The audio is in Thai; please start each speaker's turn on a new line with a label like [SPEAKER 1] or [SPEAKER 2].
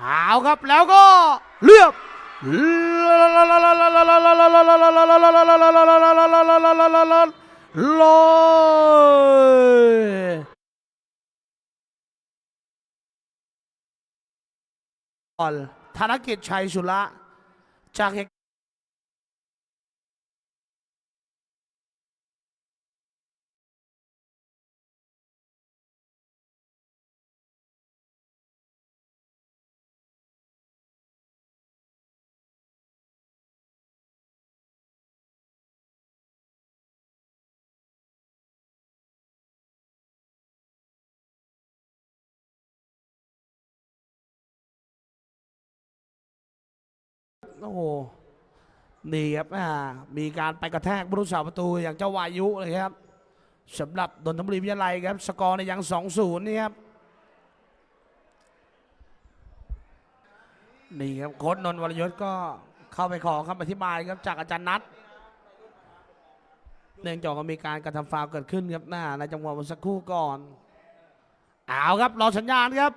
[SPEAKER 1] เอาครับแล้วก็เลือกลอยธนกิจชัยสุระจากเหตุ โอ้โหนี่ครับมีการไปกระแทกบรุษาประตูอย่างเจ้าวายุเลยครับสำหรับดนทบุรีวิทยาลัยครับ สกอร์ในยัง 2-0 นี่ครับนี่ครับโค้ชนนท์วรยศก็เข้าไปขอคำอธิบายครับจากอาจารย์นัทเนื่องจากมีการกระทำฟาวเกิดขึ้นครับหน้าในจังหวะเมื่อสักครู่ก่อน เอาครับรอสัญญาณครับ